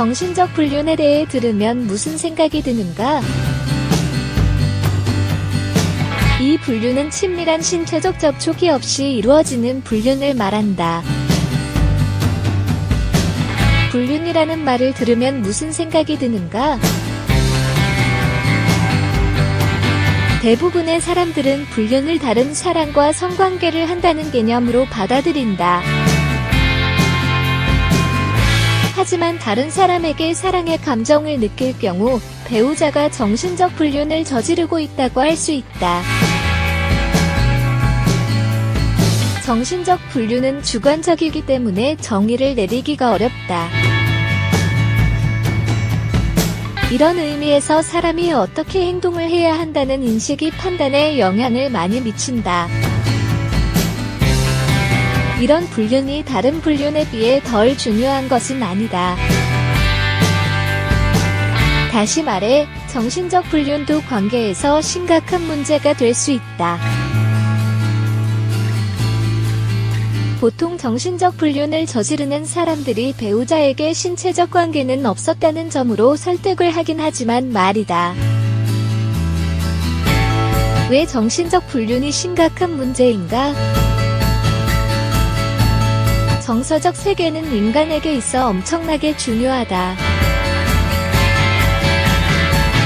정신적 불륜에 대해 들으면 무슨 생각이 드는가? 이 불륜은 친밀한 신체적 접촉이 없이 이루어지는 불륜을 말한다. 불륜이라는 말을 들으면 무슨 생각이 드는가? 대부분의 사람들은 불륜을 다른 사람과 성관계를 한다는 개념으로 받아들인다. 하지만 다른 사람에게 사랑의 감정을 느낄 경우 배우자가 정신적 불륜을 저지르고 있다고 할 수 있다. 정신적 불륜은 주관적이기 때문에 정의를 내리기가 어렵다. 이런 의미에서 사람이 어떻게 행동을 해야 한다는 인식이 판단에 영향을 많이 미친다. 이런 불륜이 다른 불륜에 비해 덜 중요한 것은 아니다. 다시 말해, 정신적 불륜도 관계에서 심각한 문제가 될 수 있다. 보통 정신적 불륜을 저지르는 사람들이 배우자에게 신체적 관계는 없었다는 점으로 설득을 하긴 하지만 말이다. 왜 정신적 불륜이 심각한 문제인가? 정서적 세계는 인간에게 있어 엄청나게 중요하다.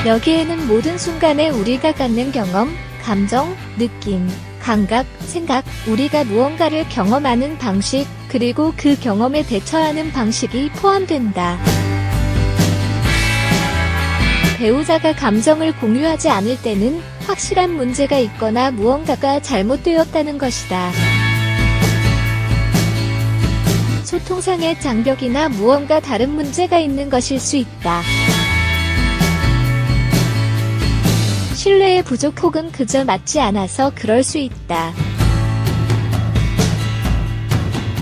여기에는 모든 순간에 우리가 갖는 경험, 감정, 느낌, 감각, 생각, 우리가 무언가를 경험하는 방식, 그리고 그 경험에 대처하는 방식이 포함된다. 배우자가 감정을 공유하지 않을 때는 확실한 문제가 있거나 무언가가 잘못되었다는 것이다. 소통상의 장벽이나 무언가 다른 문제가 있는 것일 수 있다. 신뢰의 부족 혹은 그저 맞지 않아서 그럴 수 있다.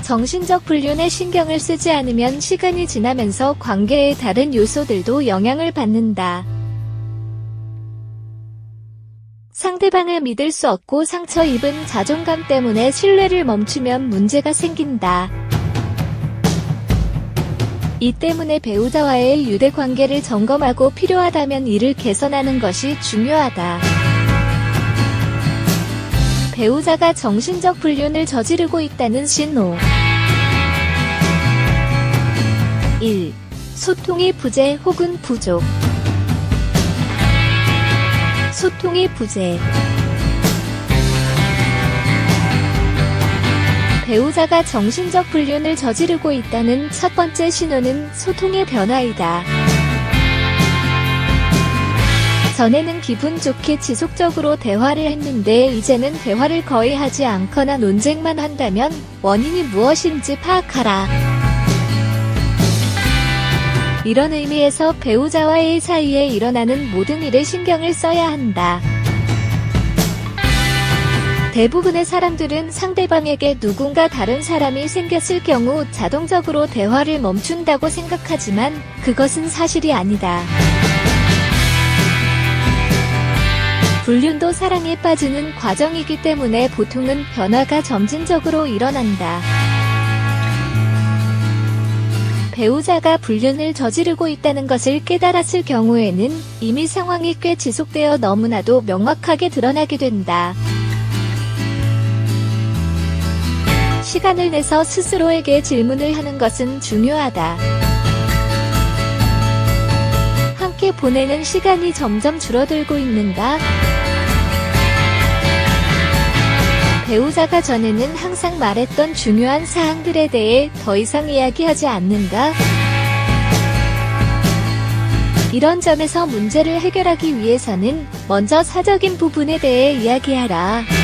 정신적 불륜에 신경을 쓰지 않으면 시간이 지나면서 관계의 다른 요소들도 영향을 받는다. 상대방을 믿을 수 없고 상처 입은 자존감 때문에 신뢰를 멈추면 문제가 생긴다. 이 때문에 배우자와의 유대 관계를 점검하고 필요하다면 이를 개선하는 것이 중요하다. 배우자가 정신적 불륜을 저지르고 있다는 신호. 1. 소통이 부재 혹은 부족. 소통이 부재. 배우자가 정신적 불륜을 저지르고 있다는 첫 번째 신호는 소통의 변화이다. 전에는 기분 좋게 지속적으로 대화를 했는데 이제는 대화를 거의 하지 않거나 논쟁만 한다면 원인이 무엇인지 파악하라. 이런 의미에서 배우자와의 사이에 일어나는 모든 일에 신경을 써야 한다. 대부분의 사람들은 상대방에게 누군가 다른 사람이 생겼을 경우 자동적으로 대화를 멈춘다고 생각하지만 그것은 사실이 아니다. 불륜도 사랑에 빠지는 과정이기 때문에 보통은 변화가 점진적으로 일어난다. 배우자가 불륜을 저지르고 있다는 것을 깨달았을 경우에는 이미 상황이 꽤 지속되어 너무나도 명확하게 드러나게 된다. 시간을 내서 스스로에게 질문을 하는 것은 중요하다. 함께 보내는 시간이 점점 줄어들고 있는가? 배우자가 전에는 항상 말했던 중요한 사항들에 대해 더 이상 이야기하지 않는가? 이런 점에서 문제를 해결하기 위해서는 먼저 사적인 부분에 대해 이야기하라.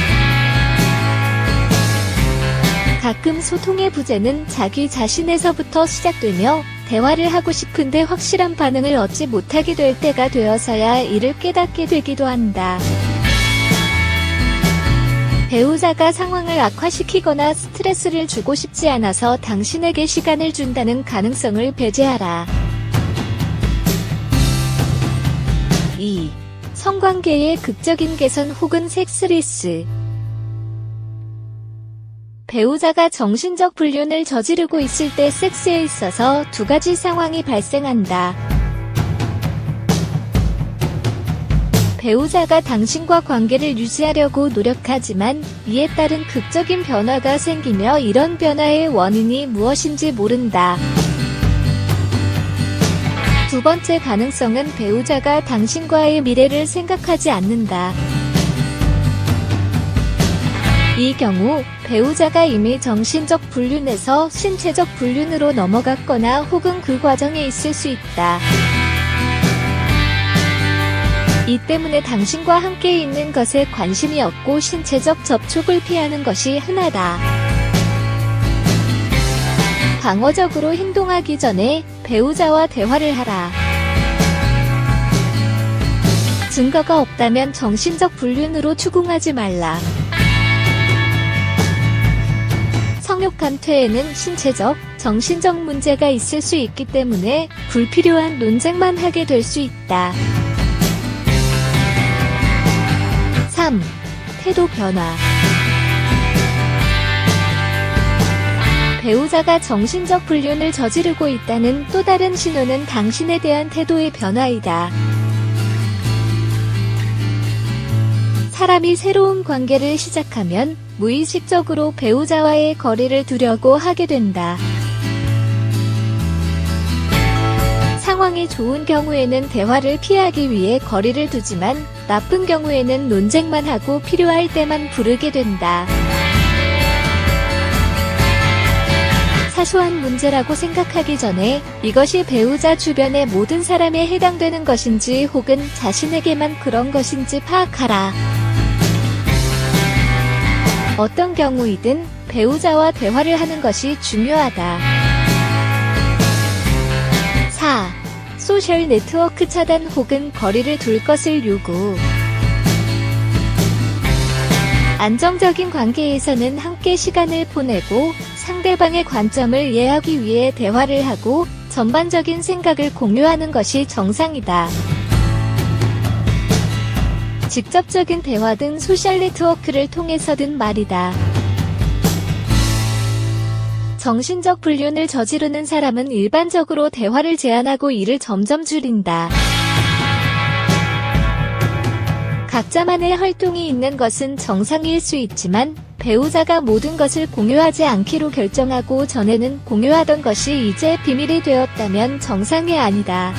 가끔 소통의 부재는 자기 자신에서부터 시작되며 대화를 하고 싶은데 확실한 반응을 얻지 못하게 될 때가 되어서야 이를 깨닫게 되기도 한다. 배우자가 상황을 악화시키거나 스트레스를 주고 싶지 않아서 당신에게 시간을 준다는 가능성을 배제하라. 2. 성관계의 극적인 개선 혹은 섹스리스 배우자가 정신적 불륜을 저지르고 있을 때 섹스에 있어서 두 가지 상황이 발생한다. 배우자가 당신과 관계를 유지하려고 노력하지만 이에 따른 극적인 변화가 생기며 이런 변화의 원인이 무엇인지 모른다. 두 번째 가능성은 배우자가 당신과의 미래를 생각하지 않는다. 이 경우 배우자가 이미 정신적 불륜에서 신체적 불륜으로 넘어갔거나 혹은 그 과정에 있을 수 있다. 이 때문에 당신과 함께 있는 것에 관심이 없고 신체적 접촉을 피하는 것이 흔하다. 방어적으로 행동하기 전에 배우자와 대화를 하라. 증거가 없다면 정신적 불륜으로 추궁하지 말라. 성욕한 퇴에는 신체적, 정신적 문제가 있을 수 있기 때문에 불필요한 논쟁만 하게 될 수 있다. 3. 태도 변화. 배우자가 정신적 불륜을 저지르고 있다는 또 다른 신호는 당신에 대한 태도의 변화이다. 사람이 새로운 관계를 시작하면 무의식적으로 배우자와의 거리를 두려고 하게 된다. 상황이 좋은 경우에는 대화를 피하기 위해 거리를 두지만 나쁜 경우에는 논쟁만 하고 필요할 때만 부르게 된다. 사소한 문제라고 생각하기 전에 이것이 배우자 주변의 모든 사람에 해당되는 것인지 혹은 자신에게만 그런 것인지 파악하라. 어떤 경우이든 배우자와 대화를 하는 것이 중요하다. 4. 소셜 네트워크 차단 혹은 거리를 둘 것을 요구. 안정적인 관계에서는 함께 시간을 보내고 상대방의 관점을 이해하기 위해 대화를 하고 전반적인 생각을 공유하는 것이 정상이다. 직접적인 대화 등 소셜 네트워크를 통해서든 말이다. 정신적 불륜을 저지르는 사람은 일반적으로 대화를 제한하고 이를 점점 줄인다. 각자만의 활동이 있는 것은 정상일 수 있지만 배우자가 모든 것을 공유하지 않기로 결정하고 전에는 공유하던 것이 이제 비밀이 되었다면 정상이 아니다.